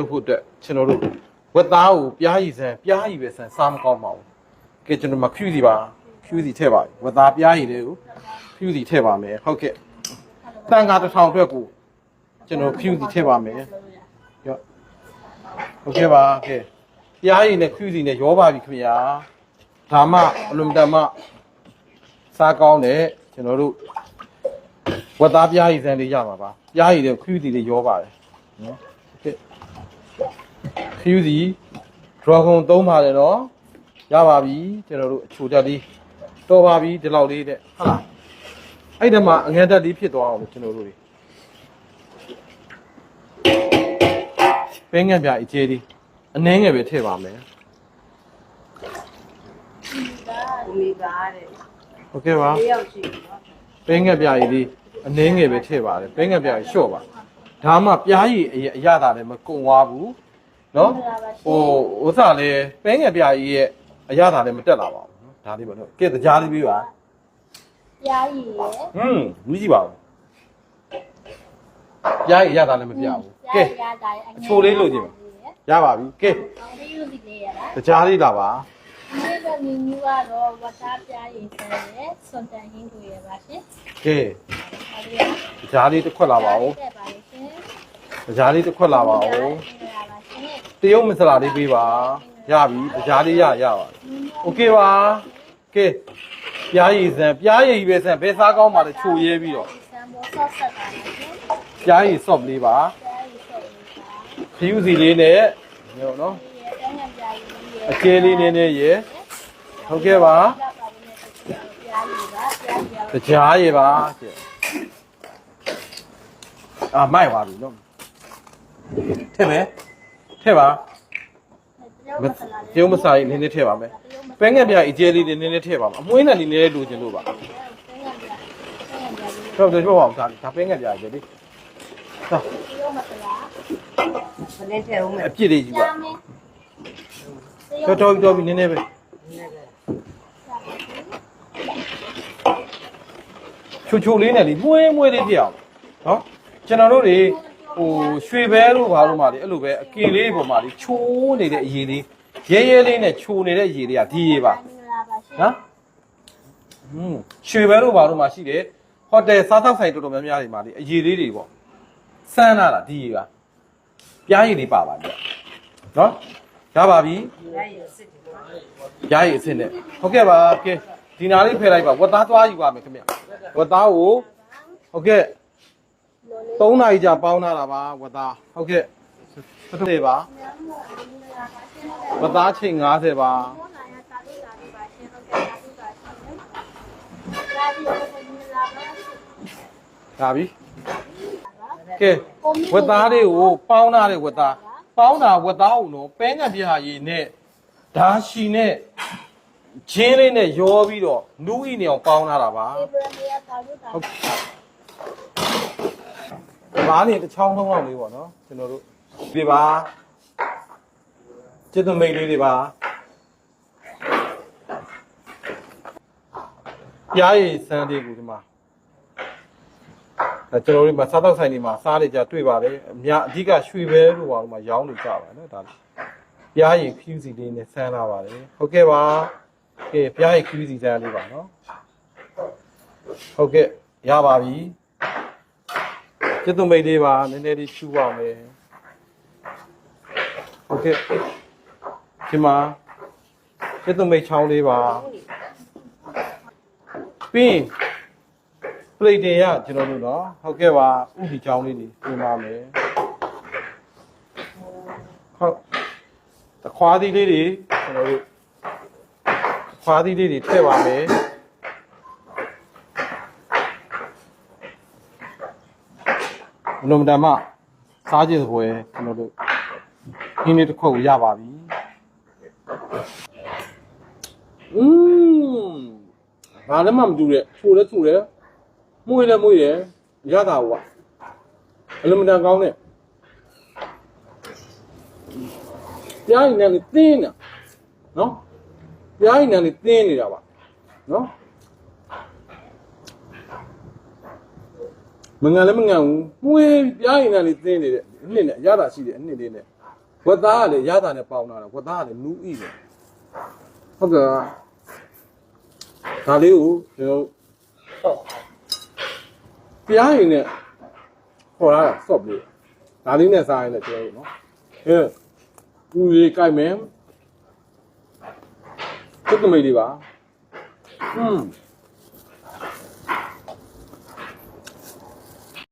လုပ်ဖို့အတွက်ကျွန်တော်တို့ဝက်သားကိုပြားရည်စမ်းပြားရည်ပဲစမ်းစားမကောင်းပါဘူးကဲကျွန်တော်မဖြူစီပါဖြူစီထည့်ပါဝက်သားပြားရည်လေးကိုဖြူစီထည့်ပါမယ်ဟုတ်ကဲ့တန်ခါတစ်ထောင်အတွက်ကိုကျွန်တော်ဖြူစီထည့်ပါမယ်ရောဟုတ်ကဲ့ပါကဲပြားရည်နဲ့ဖြူစီနဲ့ရောပါပြီခင်ဗျာဒါမှအလွန်တန်မှစားကောင်းတဲ့ကျွန်တော်တို့ဝက်သားပြားရည်စံလေးရပါပါပြားရည်တွေခရူးစီလေးရောပါတယ်နော် ကဲခရူးစီ dragon သုံးပါတယ်နော်ရပါပြီကျွန်တော်တို့အချိုတက်လေးတော်ပါပြီဒီလောက်လေးတဲ့ဟုတ်လားအဲ့ဒါမှအငန်းတက်လေးဖြစ်သွားအောင်လို့ကျွန်တော်တို့တွေပင်းငယ်ပြအကျေးလေးအနှင်းငယ်ပဲထည့်ပါမယ်ကိုမိပါတဲ့ဟုတ်ကဲ့ပါတယောက်ရှိတယ်နော်ပင်းငက်ပြားရည်လေးအနှင်းငယ်ပဲထည့်ပါတယ်ပင်းငက်ပြားရည်လျှော့ပါဒါမှပြားရည်အရအရသာလည်းမကုံသွားဘူး နော်ဟိုဥစ္စာလည်းပင်းငက်ပြားရည်ရဲ့အရသာလည်းမတက်လာပါဘူးနော်ဒါလေးပေါ့နော်ကဲတရားလေးပြီးပါပြားရည်ရယ်ဟွန်းဘူးကြည့်ပါဦးပြားရည်အရသာလည်းမပြဘူးကဲပြားတိုင်းအငယ်ချိုလေးလို့ကြည့်ပါရပါပြီကဲကောင်းလေးယူစီလေးရလားတရားလေးလာပါဒီကမီနူကတော့ဝတ်သားပြားရည်ဆဲရယ်စွန်တန်ဟင်းကိုရပါရှင်ကဲအဲဒီကတရားလေးတစ်ခွက်လာပါဦးတက်ပါလိမ့်ရှင်တရားလေးတစ်ခွက်လာပါဦးရပါရှင် တရုတ်မစလာလေးပေးပါရပြီတရားလေးရရပါโอเคပါကဲပြားရည်စံပြားရည်ပဲစံဘယ်စားကောင်းပါလဲချိုရဲပြီးတော့ ဆမ်ဘောဆော့ဆက်ပါလိမ့်ရှင် ပြားရည်ဆော့လေးပါ ပြားရည်ဆော့လေးပါ ခရူးစီလေးနဲ့ညောနော် ဒီရယ်တန်းငယ်ပြားရည်ရယ် အကျဲလေးနည်းနည်းရယ်ဟုတ်ကဲ့ပါ ပြားရည်ပါပြားရည်ပါ တရားရည်ပါကဲအာမိုက်ပါပြီနော်ထည့်မယ် ထည့်ပါမတရုတ်မစားရင်နည်းနည်းထည့်ပါမယ်ပဲငက်ပြားအကျဲလေးနည်းနည်းထည့်ပါမယ်အမွှေးနဲ့နည်းနည်းလိုချင်လို့ပါတော့တော့ပြောပါဦးဒါဒါပဲငက်ပြားရည်လေဟာဘလင်းထဲဦးမယ်အပြစ်လေးကြီးပါတော်တော်တော်ပြီနည်းနည်းပဲချိုချိုလေးနဲ့လေမွေးမွေးလေးပြအောင်နော်ကျွန်တော်တို့တွေ ဟိုရွှေဘဲလို့ဘာလို့မှလေအဲ့လိုပဲအကင်လေးပေါ်မှာလေချိုးနေတဲ့အရေးလေးရဲရဲလေးနဲ့ချိုနေတဲ့အရေးလေးကဒီရေးပါနော်ဟွန်းရွှေဘဲလို့ဘာလို့မှရှိတယ်ဟိုတယ်စားသောက်ဆိုင်တော်တော်များများတွေမှာလေအရေးလေးတွေပေါ့စမ်းလာတာဒီရေးပါပြားရည်လေးပါပါကြနော်ရပါပြီရရစစ်တယ်နော်ရရည်အစ်စ်နဲ့ဟုတ်ကဲ့ပါကဲဒီနာလေးဖယ်လိုက်ပါဝတ်သားသွားယူပါမယ်ခင်ဗျဝတ်သားကိုဟုတ်ကဲ့ 3နာရီကြာပေါင်းလာတာပါဝတ်သားဟုတ်ကဲ့ဟုတ်တယ်ပါဝတ်သားချိန်90ပါဒါပြီကဲဝတ်သားလေးကိုပေါင်းလာတဲ့ဝတ်သားပေါင်းတာဝတ်သားအောင်တော့ပဲငတ်ပြာရည်နဲ့ဓာရှီနဲ့ချင်းလေးနဲ့ရောပြီးတော့နူးဤနေအောင်ပေါင်းလာတာပါဟုတ် ဘာနေတစ်ချောင်းလုံးအောင်လေးပေါ့နော်ကျွန်တော်တို့ဒီပါจิตမိတ်လေးတွေပါပြားရည်စမ်းလေးကိုဒီမှာအဲကျွန်တော်တို့မှာစားတော့ဆိုင်တွေမှာစားနေကြတွေ့ပါတယ်အများအဓိကရွှေဘဲလို့ပါလို့မှာရောင်းနေကြပါနော်ဒါပြားရည်ခူးစီလေးနဲ့စမ်းလာပါတယ်ဟုတ်ကဲ့ပါကဲပြားရည်ခူးစီစမ်းလေးပါနော်ဟုတ်ကဲ့ရပါပြီ จิตမိတ်လေးပါနည်းနည်းလေးချူပါမယ်ဟုတ်ကဲ့ဒီမှာจิตမိတ်ချောင်းလေးပါပြီးရင် ပလိတ်တင်ရကျွန်တော်တို့နော်ဟုတ်ကဲ့ပါဥဒီချောင်းလေးတွေပြင်ပါမယ်ဟုတ်တခွားသီးလေးတွေကျွန်တော်တို့ခွားသီးလေးတွေထည့်ပါမယ် ဘလုံးတမစားကြည့်သပွဲကျွန်တော်တို့ခင်းလေးတစ်ခွက်ကိုရပါပြီอืมဘာလည်းမမတူတဲ့ချိုလဲချိုလဲမှုရလည်းမှုရရတာကွာအလုံးမတန်ကောင်းတဲ့ပြားရင်လည်းတင်းနေတာနော်ပြားရင်လည်းတင်းနေတာပါနော် မငန်လည်းမငန်ဘူးမှုရပြားရင်လည်းတင်းနေတဲ့အနှစ်နဲ့ရတာရှိတယ်အနှစ်လေးနဲ့ဝတ်သားကလည်းရတာနဲ့ပေါင်းလာတာဝတ်သားကလည်းနူးဤတယ်ဟုတ်ကဲ့ဒါလေးကိုကျွန်တော်ပြားရင်နဲ့ခေါ်လာတာစော့ပြီးဒါလေးနဲ့စားရင်လည်းကျွန်တော်နော်အဲဦးလေးကြိုက်မယ်ကုတ်တမိတ်လေးပါอืม